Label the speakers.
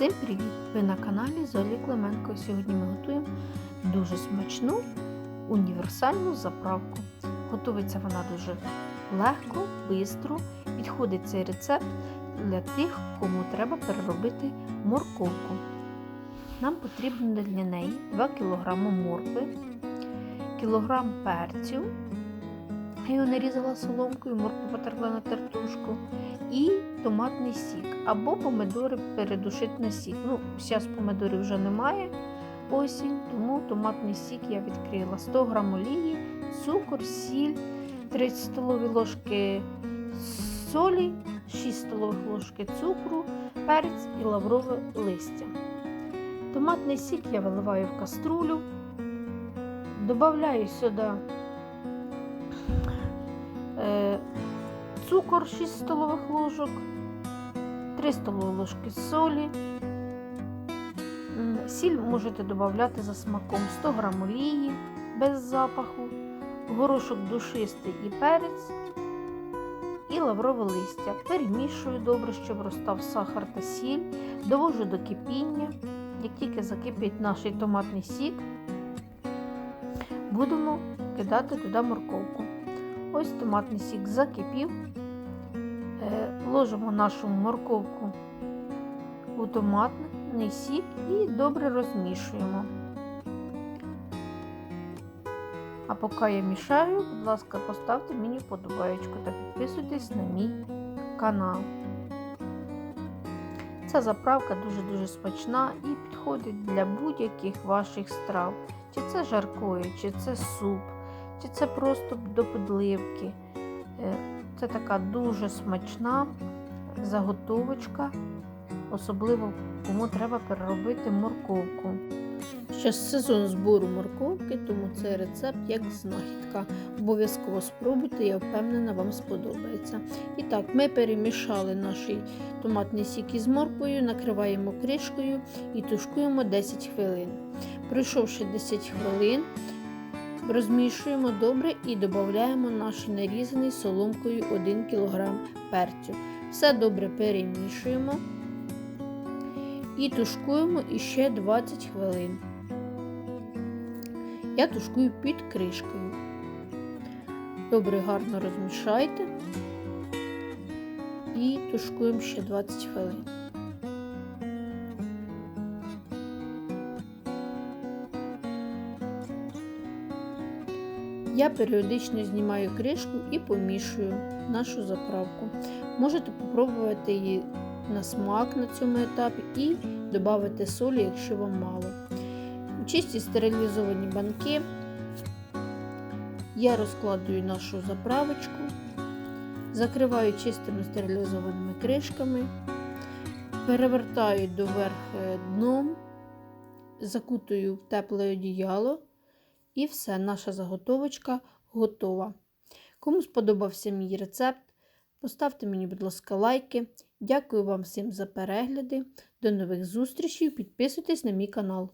Speaker 1: Всім привіт! Ви на каналі Золі Клименко. Сьогодні ми готуємо дуже смачну універсальну заправку. Готується вона дуже легко, швидко. Підходить цей рецепт для тих, кому треба переробити морковку. Нам потрібно для неї 2 кг моркви, кілограм перцю. Його нарізала соломкою, моркву потерла на тертушку. І томатний сік. Або помидори передушити на сік. Ну, зараз помидорів вже немає осінь, тому томатний сік я відкрила 100 г олії, цукор, сіль, 3 столові ложки солі, 6 столових ложки цукру, перець і лаврове листя. Томатний сік я виливаю в каструлю, додаю сюди цукор 6 столових ложок, 3 столові ложки солі. Сіль можете додати за смаком 100 г олії без запаху, горошок душистий і перець і лаврове листя. Перемішую добре, щоб розстав сахар та сіль, довожу до кипіння. Як тільки закипить наш томатний сік, будемо кидати туди морковку. Ось томатний сік закипів. Е, нашу морковку у томатний сік і добре розмішуємо. А поки я мішаю, будь ласка, поставте мені вподобаєчку та підписуйтесь на мій канал. Ця заправка дуже-дуже смачна і підходить для будь-яких ваших страв. Чи це жаркої, чи це суп, чи це просто до подливки. Це така дуже смачна заготовочка, особливо кому треба переробити морковку. Зараз сезон збору морковки, тому цей рецепт як знахідка. Обов'язково спробуйте, я впевнена, вам сподобається. І так, ми перемішали наш томатний сік із морквою, накриваємо кришкою і тушкуємо 10 хвилин. Пройшовши 10 хвилин, розмішуємо добре і додаємо наш нарізаний соломкою 1 кг перцю. Все добре перемішуємо і тушкуємо іще 20 хвилин. Я тушкую під кришкою. Добре, гарно розмішайте і тушкуємо ще 20 хвилин. Я періодично знімаю кришку і помішую нашу заправку. Можете спробувати її на смак на цьому етапі і додати солі, якщо вам мало. У чисті стерилізовані банки я розкладую нашу заправочку, закриваю чистими стерилізованими кришками, перевертаю доверх дном, закутую в тепле одіяло. І все, наша заготовочка готова. Кому сподобався мій рецепт, поставте мені, будь ласка, лайки. Дякую вам всім за перегляди. До нових зустрічей. Підписуйтесь на мій канал.